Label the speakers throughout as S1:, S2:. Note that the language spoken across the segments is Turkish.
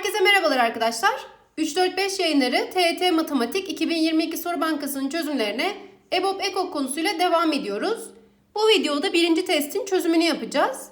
S1: Herkese merhabalar arkadaşlar. 3-4-5 yayınları TET Matematik 2022 Soru Bankası'nın çözümlerine EBOB EKOK konusuyla devam ediyoruz. Bu videoda birinci testin çözümünü yapacağız.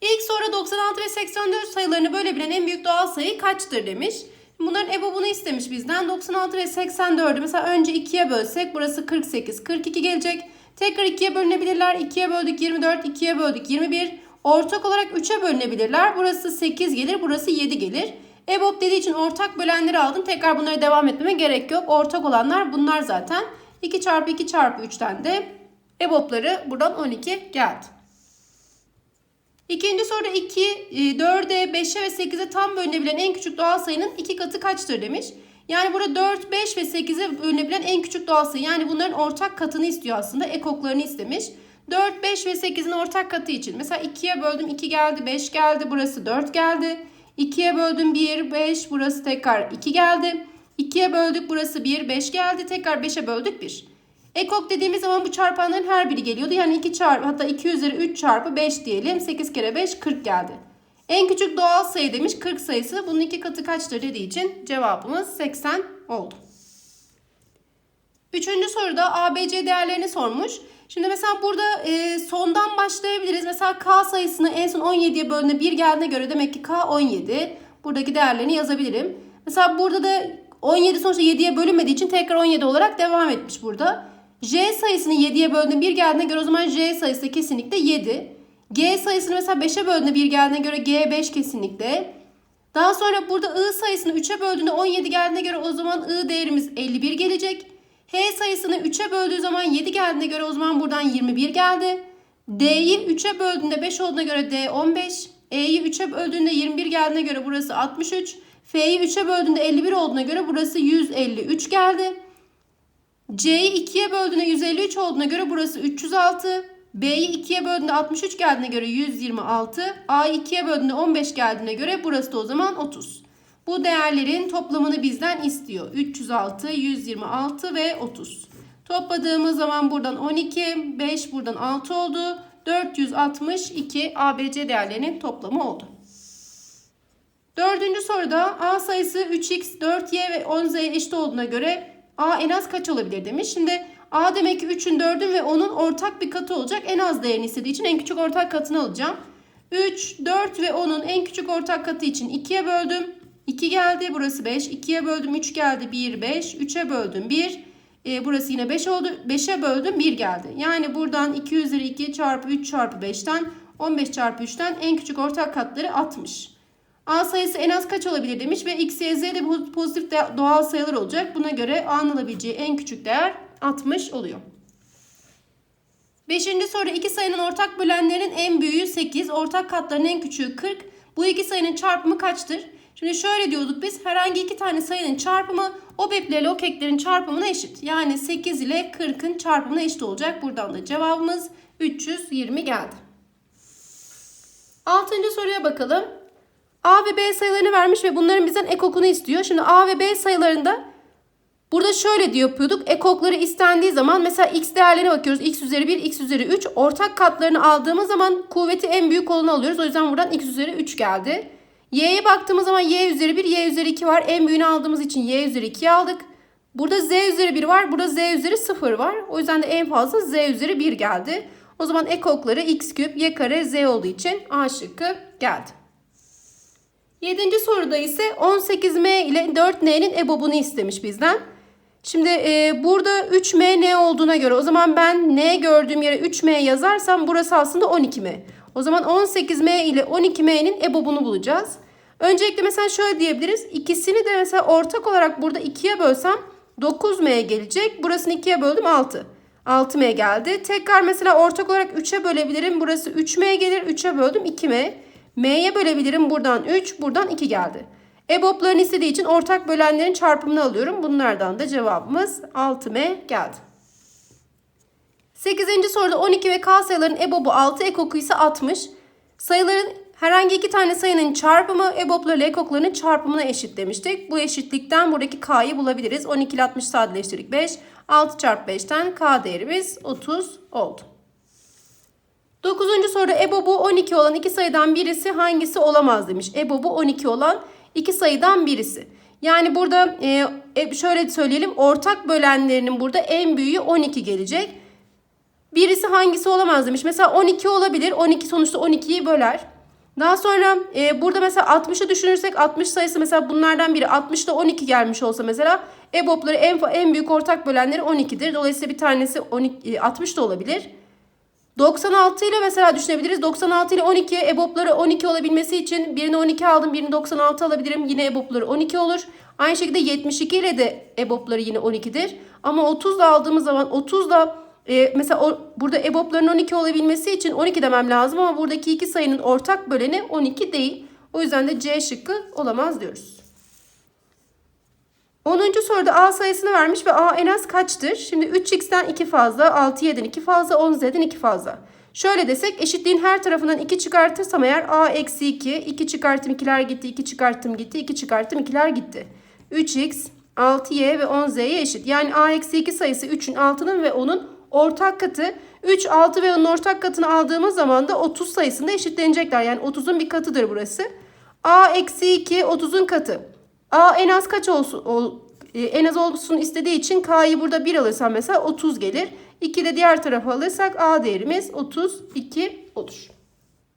S1: İlk soru 96 ve 84 sayılarını bölebilen en büyük doğal sayı kaçtır demiş. Bunların EBOB'unu istemiş bizden. 96 ve 84'ü mesela önce 2'ye bölsek burası 48, 42 gelecek. Tekrar 2'ye bölünebilirler. 2'ye böldük 24, 2'ye böldük 21. Ortak olarak 3'e bölünebilirler. Burası 8 gelir, burası 7 gelir. EBOB dediği için ortak bölenleri aldım. Tekrar bunlara devam etmeme gerek yok. Ortak olanlar bunlar zaten. 2 çarpı 2 çarpı 3'ten de EBOB'ları buradan 12 geldi. İkinci soruda 2, 4'e, 5'e ve 8'e tam bölünebilen en küçük doğal sayının 2 katı kaçtır demiş. Yani burada 4, 5 ve 8'e bölünebilen en küçük doğal sayı. Yani bunların ortak katını istiyor aslında. Ekoklarını istemiş. 4, 5 ve 8'in ortak katı için. Mesela 2'ye böldüm 2 geldi, 5 geldi, burası 4 geldi. 2'ye böldüm 1, 5, burası tekrar 2 geldi. 2'ye böldük burası 1, 5 geldi. Tekrar 5'e böldük 1. Ekok dediğimiz zaman bu çarpanların her biri geliyordu. Yani 2 çarpı hatta 2 üzeri 3 çarpı 5 diyelim. 8 kere 5 40 geldi. En küçük doğal sayı demiş 40 sayısı. Bunun iki katı kaçtır dediği için cevabımız 80 oldu. Üçüncü soruda ABC değerlerini sormuş. Şimdi mesela burada e, sondan başlayabiliriz. Mesela K sayısını en son 17'ye bölüne 1 geldiğine göre demek ki K 17. Buradaki değerlerini yazabilirim. Mesela burada da 17 sonuçta 7'ye bölünmediği için tekrar 17 olarak devam etmiş burada. J sayısını 7'ye böldüğünde 1 geldiğine göre o zaman J sayısı da kesinlikle 7. G sayısını mesela 5'e böldüğünde 1 geldiğine göre G 5 kesinlikle. Daha sonra burada I sayısını 3'e böldüğünde 17 geldiğine göre o zaman I değerimiz 51 gelecek. H sayısını 3'e böldüğü zaman 7 geldiğine göre o zaman buradan 21 geldi. D'yi 3'e böldüğünde 5 olduğuna göre D 15. E'yi 3'e böldüğünde 21 geldiğine göre burası 63. F'yi 3'e böldüğünde 51 olduğuna göre burası 153 geldi. C'yi 2'ye böldüğünde 153 olduğuna göre burası 306. B'yi 2'ye böldüğünde 63 geldiğine göre 126. A'yı 2'ye böldüğünde 15 geldiğine göre burası da o zaman 30. Bu değerlerin toplamını bizden istiyor. 306, 126 ve 30. Topladığımız zaman buradan 12, 5 buradan 6 oldu. 462 ABC değerlerinin toplamı oldu. Dördüncü soruda A sayısı 3x, 4y ve 10z eşit olduğuna göre A en az kaç olabilir demiş. Şimdi A demek ki 3'ün 4'ün ve 10'un ortak bir katı olacak. En az değerini istediği için en küçük ortak katını alacağım. 3, 4 ve 10'un en küçük ortak katı için 2'ye böldüm. 2 geldi. Burası 5. 2'ye böldüm 3 geldi. 1, 5. 3'e böldüm 1. E, burası yine 5 oldu. 5'e böldüm 1 geldi. Yani buradan 2 üzeri 2 çarpı 3 çarpı 5'ten 15 çarpı 3'ten en küçük ortak katları 60. A sayısı en az kaç olabilir demiş ve x, y, z de pozitif doğal sayılar olacak. Buna göre A'nın alabileceği en küçük değer 60 oluyor. Beşinci soru iki sayının ortak bölenlerinin en büyüğü 8, ortak katlarının en küçüğü 40. Bu iki sayının çarpımı kaçtır? Şimdi şöyle diyorduk biz herhangi iki tane sayının çarpımı o beplerle o keklerin çarpımına eşit. Yani 8 ile 40'ın çarpımına eşit olacak. Buradan da cevabımız 320 geldi. Altıncı soruya bakalım. A ve B sayılarını vermiş ve bunların bizden ekokunu istiyor. Şimdi A ve B sayılarında burada şöyle diyor yapıyorduk. Ekokları istendiği zaman mesela x değerlerine bakıyoruz. x üzeri 1, x üzeri 3. Ortak katlarını aldığımız zaman kuvveti en büyük olanı alıyoruz. O yüzden buradan x üzeri 3 geldi. Y'ye baktığımız zaman y üzeri 1, y üzeri 2 var. En büyüğünü aldığımız için y üzeri 2'yi aldık. Burada z üzeri 1 var. Burada z üzeri 0 var. O yüzden de en fazla z üzeri 1 geldi. O zaman ekokları x küp, y kare, z olduğu için A şıkkı geldi. Yedinci soruda ise 18m ile 4n'nin EBOB'unu istemiş bizden. Şimdi e, burada 3m ne olduğuna göre o zaman ben n gördüğüm yere 3m yazarsam burası aslında 12m. O zaman 18m ile 12m'nin EBOB'unu bulacağız. Öncelikle mesela şöyle diyebiliriz. İkisini de mesela ortak olarak burada 2'ye bölsem 9m gelecek. Burasını 2'ye böldüm 6. 6m geldi. Tekrar mesela ortak olarak 3'e bölebilirim. Burası 3m gelir. 3'e böldüm 2m. M'ye bölebilirim. Buradan 3, buradan 2 geldi. EBOB'larını istediği için ortak bölenlerin çarpımını alıyorum. Bunlardan da cevabımız 6M geldi. 8. soruda 12 ve K sayıların EBOB'u 6, ekoku ise 60. Sayıların herhangi iki tane sayının çarpımı EBOB'larla ekoklarının çarpımına eşit demiştik. Bu eşitlikten buradaki K'yı bulabiliriz. 12 ile 60 sadeleştirdik 5. 6 çarpı 5'ten K değerimiz 30 oldu. 9. soruda EBOB'u 12 olan iki sayıdan birisi hangisi olamaz demiş. EBOB'u 12 olan iki sayıdan birisi. Yani burada e, e, şöyle söyleyelim ortak bölenlerinin burada en büyüğü 12 gelecek. Birisi hangisi olamaz demiş. Mesela 12 olabilir. 12 sonuçta 12'yi böler. Daha sonra e, burada mesela 60'ı düşünürsek 60 sayısı mesela bunlardan biri 60'da 12 gelmiş olsa mesela EBOB'ları en, en büyük ortak bölenleri 12'dir. Dolayısıyla bir tanesi 12, 60 da olabilir. 96 ile mesela düşünebiliriz. 96 ile 12 EBOB'ları 12 olabilmesi için birini 12 aldım birini 96 alabilirim. Yine EBOB'ları 12 olur. Aynı şekilde 72 ile de EBOB'ları yine 12'dir. Ama 30 da aldığımız zaman 30 da e, mesela o, burada EBOB'ların 12 olabilmesi için 12 demem lazım ama buradaki iki sayının ortak böleni 12 değil. O yüzden de C şıkkı olamaz diyoruz. 10. soruda A sayısını vermiş ve A en az kaçtır? Şimdi 3x'ten 2 fazla, 6y'den 2 fazla, 10z'den 2 fazla. Şöyle desek eşitliğin her tarafından 2 çıkartırsam eğer A eksi 2, 2 çıkarttım 2'ler gitti, 2 çıkarttım gitti, 2 çıkarttım 2'ler gitti. 3x, 6y ve 10z'ye eşit. Yani A eksi 2 sayısı 3'ün 6'nın ve 10'un ortak katı. 3, 6 ve 10'un ortak katını aldığımız zaman da 30 sayısında eşitlenecekler. Yani 30'un bir katıdır burası. A eksi 2 30'un katı. A en az kaç olsun? Ol, e, en az olsun istediği için K'yı burada 1 alırsam mesela 30 gelir. 2 de diğer tarafa alırsak A değerimiz 32 olur.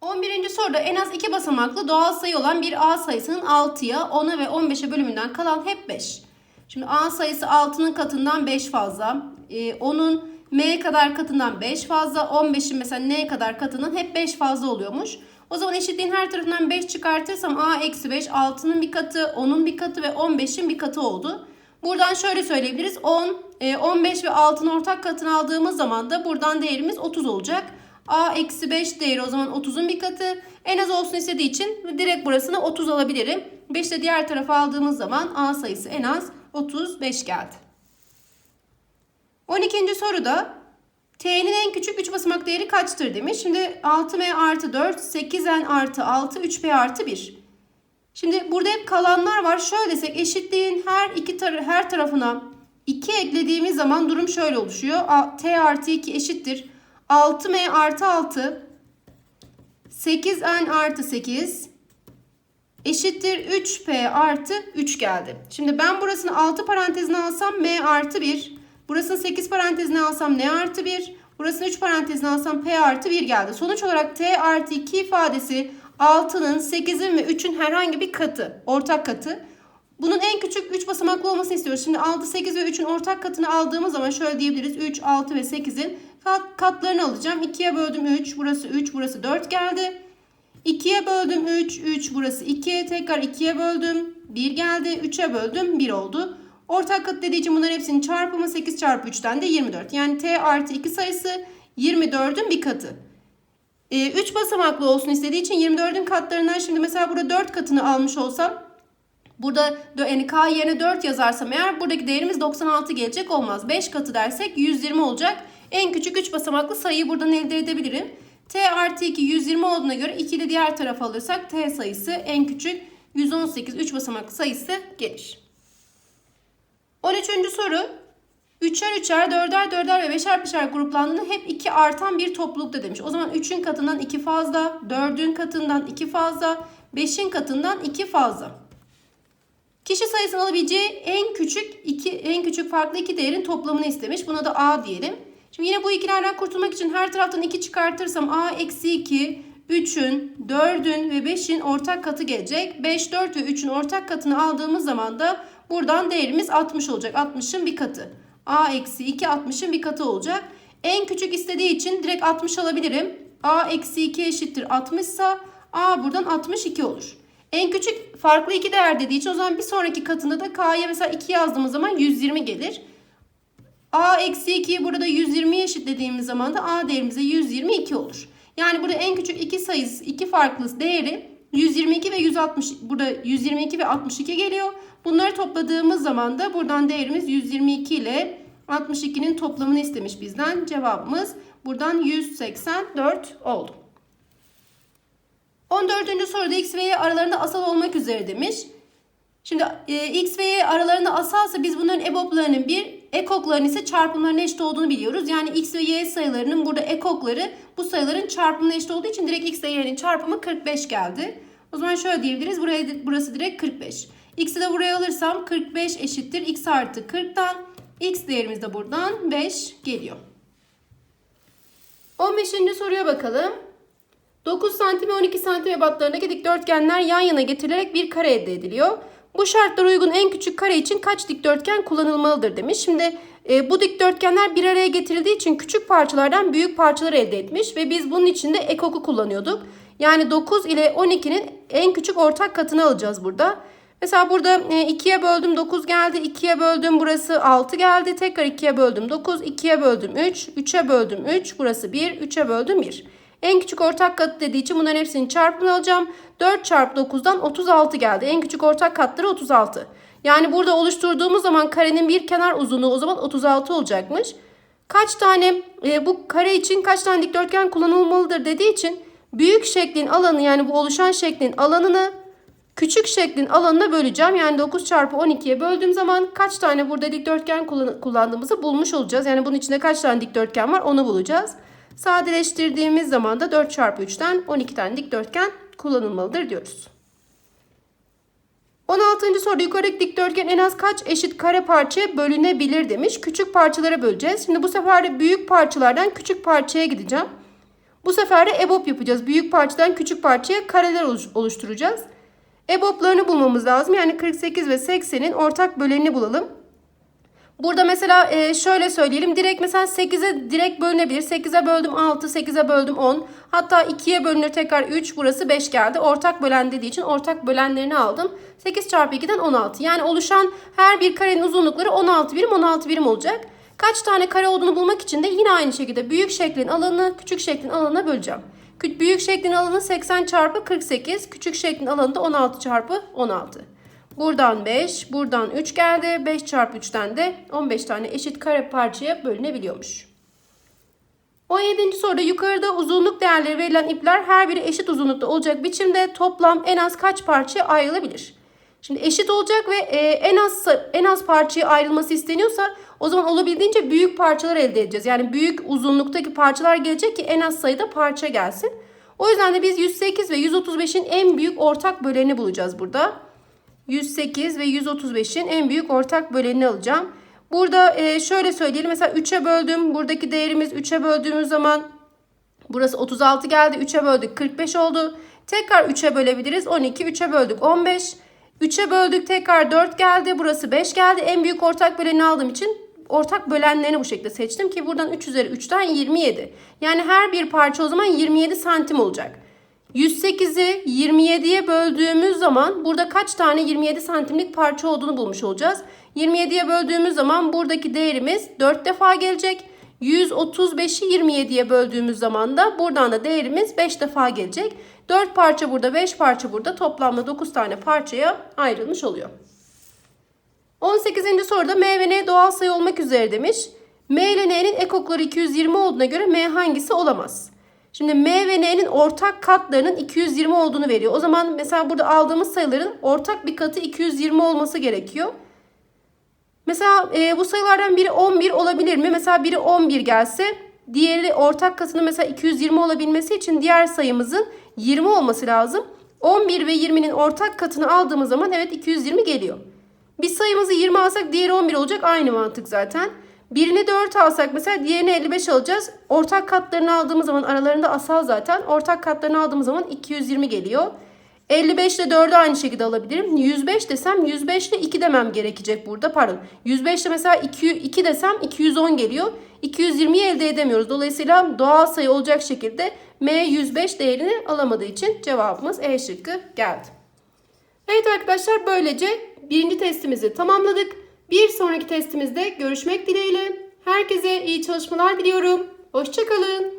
S1: 11. soruda en az 2 basamaklı doğal sayı olan bir A sayısının 6'ya, 10'a ve 15'e bölümünden kalan hep 5. Şimdi A sayısı 6'nın katından 5 fazla. E, 10'un M kadar katından 5 fazla. 15'in mesela N kadar katından hep 5 fazla oluyormuş. O zaman eşitliğin her tarafından 5 çıkartırsam A eksi 5 6'nın bir katı, 10'un bir katı ve 15'in bir katı oldu. Buradan şöyle söyleyebiliriz. 10, 15 e, ve 6'nın ortak katını aldığımız zaman da buradan değerimiz 30 olacak. A eksi 5 değeri o zaman 30'un bir katı. En az olsun istediği için direkt burasını 30 alabilirim. 5 de diğer tarafa aldığımız zaman A sayısı en az 35 geldi. 12. soruda T'nin en küçük 3 basamak değeri kaçtır demiş. Şimdi 6M artı 4, 8N artı 6, 3P artı 1. Şimdi burada hep kalanlar var. Şöyle desek eşitliğin her iki tar her tarafına 2 eklediğimiz zaman durum şöyle oluşuyor. T artı 2 eşittir. 6M artı 6 8N artı 8 eşittir 3P artı 3 geldi. Şimdi ben burasını 6 parantezine alsam M artı 1 Burasını 8 parantezine alsam n artı 1. Burasını 3 parantezine alsam p artı 1 geldi. Sonuç olarak t artı 2 ifadesi 6'nın, 8'in ve 3'ün herhangi bir katı. Ortak katı. Bunun en küçük 3 basamaklı olmasını istiyoruz. Şimdi 6, 8 ve 3'ün ortak katını aldığımız zaman şöyle diyebiliriz. 3, 6 ve 8'in katlarını alacağım. 2'ye böldüm 3, burası 3, burası 4 geldi. 2'ye böldüm 3, 3, burası 2. Tekrar 2'ye böldüm, 1 geldi. 3'e böldüm, 1 oldu. Ortak kat dediği için bunların hepsinin çarpımı 8 çarpı 3'ten de 24. Yani t artı 2 sayısı 24'ün bir katı. Ee, 3 basamaklı olsun istediği için 24'ün katlarından şimdi mesela burada 4 katını almış olsam burada yani k yerine 4 yazarsam eğer buradaki değerimiz 96 gelecek olmaz. 5 katı dersek 120 olacak. En küçük 3 basamaklı sayıyı buradan elde edebilirim. t artı 2 120 olduğuna göre 2 de diğer tarafa alırsak t sayısı en küçük 118 3 basamaklı sayısı gelir. 13. soru. Üçer üçer, dörder dörder ve beşer beşer gruplandığında hep iki artan bir toplulukta demiş. O zaman 3'ün katından 2 fazla, 4'ün katından 2 fazla, 5'in katından 2 fazla. Kişi sayısının alabileceği en küçük iki en küçük farklı iki değerin toplamını istemiş. Buna da A diyelim. Şimdi yine bu ikilerden kurtulmak için her taraftan 2 çıkartırsam A eksi 2, 3'ün, 4'ün ve 5'in ortak katı gelecek. 5, 4 ve 3'ün ortak katını aldığımız zaman da Buradan değerimiz 60 olacak. 60'ın bir katı. A eksi 2 60'ın bir katı olacak. En küçük istediği için direkt 60 alabilirim. A eksi 2 eşittir 60 ise A buradan 62 olur. En küçük farklı iki değer dediği için o zaman bir sonraki katında da K'ya mesela 2 yazdığımız zaman 120 gelir. A eksi 2'yi burada 120'ye eşitlediğimiz zaman da A değerimize 122 olur. Yani burada en küçük iki sayısı, iki farklı değeri 122 ve 160. Burada 122 ve 62 geliyor. Bunları topladığımız zaman da buradan değerimiz 122 ile 62'nin toplamını istemiş bizden. Cevabımız buradan 184 oldu. 14. soruda x ve y aralarında asal olmak üzere demiş. Şimdi e, x ve y aralarında asalsa biz bunların EBOB'larının bir, ekoklarının ise çarpımlarına eşit olduğunu biliyoruz. Yani x ve y sayılarının burada ekokları bu sayıların çarpımına eşit olduğu için direkt x ve y'nin çarpımı 45 geldi. O zaman şöyle diyebiliriz. Buraya, burası direkt 45. X'i de buraya alırsam 45 eşittir. X artı 40'tan. X değerimiz de buradan 5 geliyor. 15. soruya bakalım. 9 santim ve 12 santim ebatlarındaki dikdörtgenler yan yana getirilerek bir kare elde ediliyor. Bu şartlara uygun en küçük kare için kaç dikdörtgen kullanılmalıdır demiş. Şimdi e, bu dikdörtgenler bir araya getirildiği için küçük parçalardan büyük parçalar elde etmiş ve biz bunun için de ekoku kullanıyorduk. Yani 9 ile 12'nin en küçük ortak katını alacağız burada. Mesela burada 2'ye böldüm 9 geldi. 2'ye böldüm burası 6 geldi. Tekrar 2'ye böldüm 9. 2'ye böldüm 3. 3'e böldüm 3. Burası 1. 3'e böldüm 1. En küçük ortak katı dediği için bunların hepsinin çarpımını alacağım. 4 çarpı 9'dan 36 geldi. En küçük ortak katları 36. Yani burada oluşturduğumuz zaman karenin bir kenar uzunluğu o zaman 36 olacakmış. Kaç tane e, bu kare için kaç tane dikdörtgen kullanılmalıdır dediği için büyük şeklin alanı yani bu oluşan şeklin alanını küçük şeklin alanına böleceğim. Yani 9 çarpı 12'ye böldüğüm zaman kaç tane burada dikdörtgen kullandığımızı bulmuş olacağız. Yani bunun içinde kaç tane dikdörtgen var onu bulacağız. Sadeleştirdiğimiz zaman da 4 çarpı 3'ten 12 tane dikdörtgen kullanılmalıdır diyoruz. 16. soruda yukarıdaki dikdörtgen en az kaç eşit kare parçaya bölünebilir demiş. Küçük parçalara böleceğiz. Şimdi bu sefer de büyük parçalardan küçük parçaya gideceğim. Bu sefer de EBOB yapacağız. Büyük parçadan küçük parçaya kareler oluşturacağız. EBOB'larını bulmamız lazım. Yani 48 ve 80'in ortak bölenini bulalım. Burada mesela e, şöyle söyleyelim. Direkt mesela 8'e direkt bölünebilir. 8'e böldüm 6, 8'e böldüm 10. Hatta 2'ye bölünür tekrar 3. Burası 5 geldi. Ortak bölen dediği için ortak bölenlerini aldım. 8 çarpı 2'den 16. Yani oluşan her bir karenin uzunlukları 16 birim 16 birim olacak. Kaç tane kare olduğunu bulmak için de yine aynı şekilde büyük şeklin alanını küçük şeklin alanına böleceğim. Büyük şeklin alanı 80 çarpı 48. Küçük şeklin alanı da 16 çarpı 16. Buradan 5, buradan 3 geldi. 5 çarpı 3'ten de 15 tane eşit kare parçaya bölünebiliyormuş. 17. soruda yukarıda uzunluk değerleri verilen ipler her biri eşit uzunlukta olacak biçimde toplam en az kaç parçaya ayrılabilir? Şimdi eşit olacak ve e, en az en az parçaya ayrılması isteniyorsa o zaman olabildiğince büyük parçalar elde edeceğiz. Yani büyük uzunluktaki parçalar gelecek ki en az sayıda parça gelsin. O yüzden de biz 108 ve 135'in en büyük ortak bölenini bulacağız burada. 108 ve 135'in en büyük ortak bölenini alacağım. Burada e, şöyle söyleyelim. Mesela 3'e böldüm. Buradaki değerimiz 3'e böldüğümüz zaman burası 36 geldi. 3'e böldük 45 oldu. Tekrar 3'e bölebiliriz. 12. 3'e böldük 15. 3'e böldük tekrar 4 geldi. Burası 5 geldi. En büyük ortak böleni aldığım için ortak bölenlerini bu şekilde seçtim ki buradan 3 üzeri 3'ten 27. Yani her bir parça o zaman 27 santim olacak. 108'i 27'ye böldüğümüz zaman burada kaç tane 27 santimlik parça olduğunu bulmuş olacağız. 27'ye böldüğümüz zaman buradaki değerimiz 4 defa gelecek. 135'i 27'ye böldüğümüz zaman da buradan da değerimiz 5 defa gelecek. 4 parça burada 5 parça burada toplamda 9 tane parçaya ayrılmış oluyor. 18. soruda M ve N doğal sayı olmak üzere demiş. M ile N'nin ekokları 220 olduğuna göre M hangisi olamaz? Şimdi M ve N'nin ortak katlarının 220 olduğunu veriyor. O zaman mesela burada aldığımız sayıların ortak bir katı 220 olması gerekiyor. Mesela e, bu sayılardan biri 11 olabilir mi? Mesela biri 11 gelse diğeri ortak katının mesela 220 olabilmesi için diğer sayımızın 20 olması lazım. 11 ve 20'nin ortak katını aldığımız zaman evet 220 geliyor. Biz sayımızı 20 alsak diğeri 11 olacak aynı mantık zaten. Birini 4 alsak mesela diğerini 55 alacağız. Ortak katlarını aldığımız zaman aralarında asal zaten. Ortak katlarını aldığımız zaman 220 geliyor. 55 ile 4'ü aynı şekilde alabilirim. 105 desem 105 ile 2 demem gerekecek burada. Pardon. 105 ile mesela 2, 2 desem 210 geliyor. 220'yi elde edemiyoruz. Dolayısıyla doğal sayı olacak şekilde M 105 değerini alamadığı için cevabımız E şıkkı geldi. Evet arkadaşlar böylece birinci testimizi tamamladık. Bir sonraki testimizde görüşmek dileğiyle. Herkese iyi çalışmalar diliyorum. Hoşçakalın.